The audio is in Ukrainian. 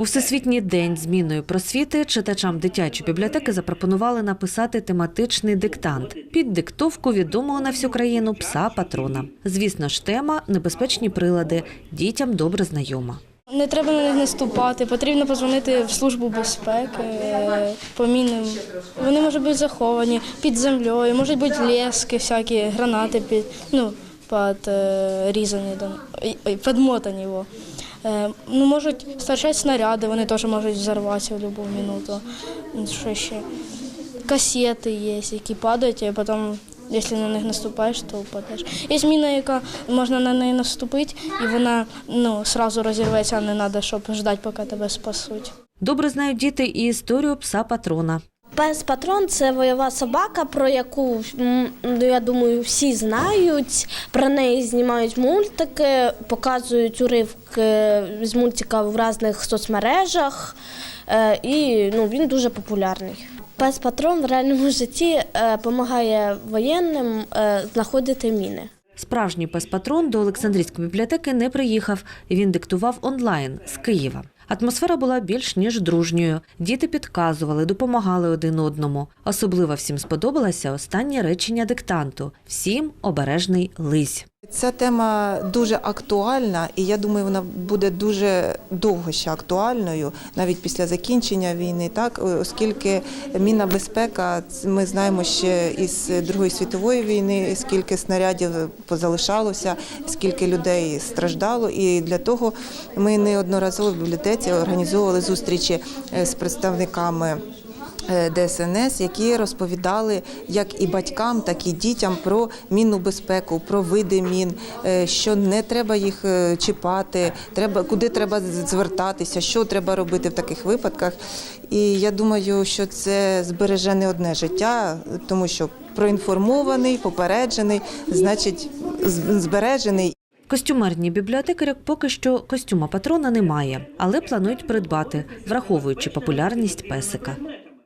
У Всесвітній день змінної просвіти читачам дитячої бібліотеки запропонували написати тематичний диктант під диктовку відомого на всю країну пса патрона. Звісно ж, тема небезпечні прилади дітям добре знайома. Не треба на них наступати, потрібно позвонити в службу безпеки по мінам. Вони можуть бути заховані під землею, можуть бути лески, всякі гранати під ну під е, різані підмотані. Е, ну, можуть старчати снаряди, вони теж можуть взорватися в будь-яку минуту. Ну, Що ще? Касети є, які падають, а потім, якщо на них наступаєш, то впадеш. Є міна, яка можна на неї наступити, і вона ну, одразу розірветься, а не треба, щоб ждати, поки тебе спасуть. Добре знають діти і історію пса патрона. Пес патрон це бойова собака, про яку ну, я думаю, всі знають. Про неї знімають мультики, показують уривки з мультика в різних соцмережах, е, і ну, він дуже популярний. Пес патрон в реальному житті допомагає воєнним е, знаходити міни. Справжній пес-патрон до Олександрійської бібліотеки не приїхав. Він диктував онлайн з Києва. Атмосфера була більш ніж дружньою. Діти підказували, допомагали один одному. Особливо всім сподобалося останнє речення диктанту: всім обережний лись. Ця тема дуже актуальна, і я думаю, вона буде дуже довго ще актуальною, навіть після закінчення війни, так оскільки мінна безпека, ми знаємо ще із Другої світової війни, скільки снарядів позалишалося, скільки людей страждало. І для того ми неодноразово в бібліотеці організовували зустрічі е, з представниками. е, ДСНС, які розповідали як і батькам, так і дітям про мінну безпеку, про види мін, е, що не треба їх чіпати, треба куди треба звертатися, що треба робити в таких випадках. І я думаю, що це збереже не одне життя, тому що проінформований, попереджений, значить збережений. Костюмерні бібліотекаря поки що костюма патрона немає, але планують придбати, враховуючи популярність песика.